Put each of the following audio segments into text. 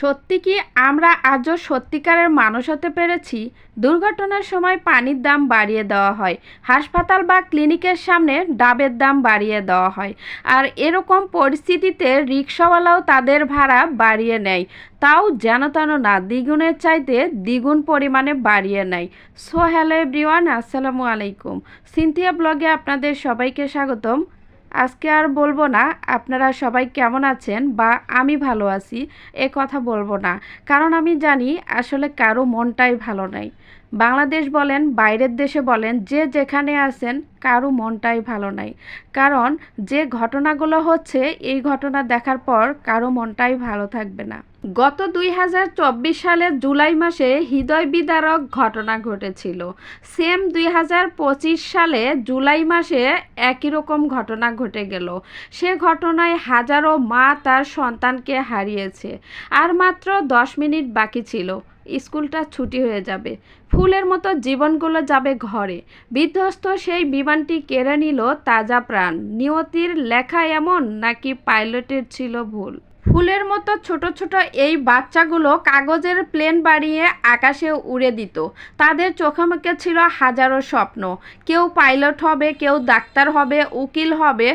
সত্যি কি আমরা আজও সত্যিকারের মানুষ হতে পেরেছি? দুর্ঘটনার সময় পানির দাম বাড়িয়ে দেওয়া হয়। হাসপাতাল বা ক্লিনিকের সামনে ডাবের দাম বাড়িয়ে দেওয়া হয়। আর এরকম পরিস্থিতিতে রিক্সাওয়ালাও তাদের ভাড়া বাড়িয়ে নেয়। তাও যেন তেন না, দ্বিগুণের চাইতে দ্বিগুণ পরিমাণে বাড়িয়ে নেয়। সো হ্যালো এভরিওয়ান, আসসালামু আলাইকুম। সিনথিয়া ব্লগে আপনাদের সবাইকে স্বাগতম। আজকে আর বলব না আপনারা সবাই কেমন আছেন বা আমি ভালো আছি, এ কথা বলব না। কারণ আমি জানি আসলে কারও মনটাই ভালো নাই। বাংলাদেশ বলেন, বাইরের দেশে বলেন, যে যেখানে আছেন, কারও মনটাই ভালো নাই। কারণ, যে ঘটনাগুলো হচ্ছে, এই ঘটনা দেখার পর কারও মনটাই ভালো থাকবে না। গত দুই হাজার চব্বিশ সালের জুলাই মাসে হৃদয় বিদারক ঘটনা ঘটেছিল। সেম দুই হাজার পঁচিশ সালে জুলাই মাসে একই রকম ঘটনা ঘটে গেল। সে ঘটনায় হাজারো মা তার সন্তানকে হারিয়েছে। আর মাত্র দশ মিনিট বাকি ছিল। স্কুলটা ছুটি হয়ে যাবে। ফুলের মতো জীবনগুলো যাবে ঘরে। বিধ্বস্ত সেই বিমানটি কেড়ে নিল তাজা প্রাণ। নিয়তির লেখা এমন নাকি পাইলটের ছিল ভুল? ফুলের মতো ছোট ছোট এই বাচ্চাগুলো কাগজের প্লেন বাড়িয়ে আকাশে উড়ে দিত। তাদের চোখে মুখে ছিল হাজারো স্বপ্ন। কেউ পাইলট হবে, কেউ ডাক্তার হবে, উকিল হবে,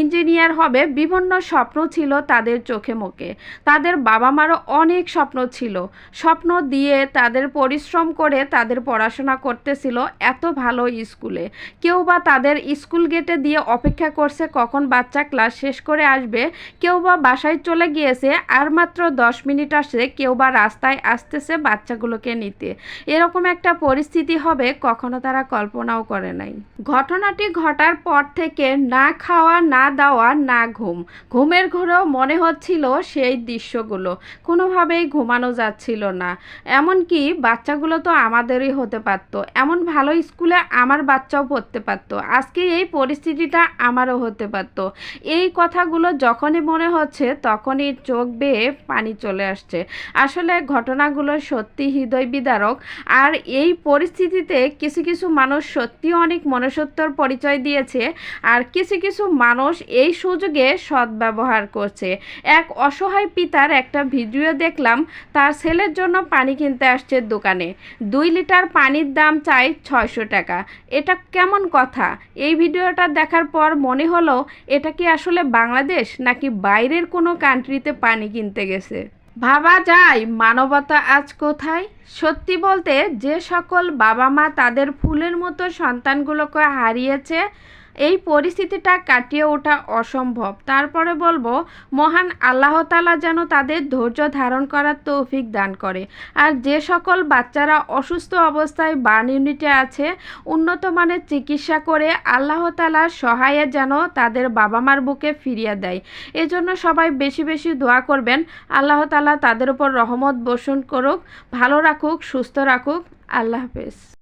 ইঞ্জিনিয়ার হবে, বিভিন্ন স্বপ্ন ছিল তাদের চোখে মুখে। তাদের বাবা মারও অনেক স্বপ্ন ছিল। স্বপ্ন দিয়ে তাদের পরিশ্রম করে তাদের পড়াশোনা করতেছিল এত ভালো স্কুলে। কেউ বা তাদের স্কুল গেটে দিয়ে অপেক্ষা করছে কখন বাচ্চা ক্লাস শেষ করে আসবে, কেউ বা বাসায় চলে গিয়েছে, আর মাত্র দশ মিনিট আসে কেউ বা রাস্তায় আসতেছে বাচ্চাগুলোকে নিতে। এরকম একটা পরিস্থিতি হবে, কখনো তারা কল্পনাও করে নাই। ঘটনাটি ঘটার পর থেকে না খাওয়া, না দাওয়া, না ঘুম। ঘুমের ঘোরেও মনে হচ্ছিল সেই দৃশ্যগুলো। কোনোভাবেই ঘুমানো যাচ্ছিল না। এমনকি বাচ্চাগুলো তো আমাদেরই হতে পারতো। এমন ভালো স্কুলে আমার বাচ্চাও পড়তে পারতো। আজকে এই পরিস্থিতিটা আমারও হতে পারতো। এই কথাগুলো যখনই মনে হচ্ছে তখনই চোখ বেয়ে পানি চলে আসছে। আসলে ঘটনাগুলো সত্যি হৃদয় বিদারক আর এই পরিস্থিতিতে কিছু কিছু মানুষ সত্যি অনেক মনুষ্যত্বর পরিচয় দিয়েছে। আর কিছু কিছু মানুষ এই সুযোগে সদ্ব্যবহার করছে। এক অসহায় পিতার একটা ভিডিও দেখলাম, তার ছেলের জন্য পানি কিনতে আসছে দোকানে। দুই লিটার পানির দাম চাই ছয়শো টাকা। এটা কেমন কথা? এই ভিডিওটা দেখার পর মনে হলো, এটা কি আসলে বাংলাদেশ নাকি বাইরের কোনো কান্ট্রিতে পানি কিনতে গেছে। ভাবা যায়, মানবতা আজ কোথায়? সত্যি বলতে, যে সকল বাবা মা তাদের ফুলের মতো সন্তানগুলোকে হারিয়েছে এই পরিস্থিতিটা কাটিয়ে ওঠা অসম্ভব। তারপরে বলব, মহান আল্লাহ তালা যেন তাদের ধৈর্য ধারণ করার তৌফিক দান করে। আর যে সকল বাচ্চারা অসুস্থ অবস্থায় বার্ন ইউনিটে আছে, উন্নত মানের চিকিৎসা করে আল্লাহ তালার সহায়ে যেন তাদের বাবা মার বুকে ফিরিয়ে দেয়। এজন্য সবাই বেশি বেশি দোয়া করবেন। আল্লাহ তালা তাদের উপর রহমত বসন করুক, ভালো রাখুক, সুস্থ রাখুক। আল্লাহ হাফেজ।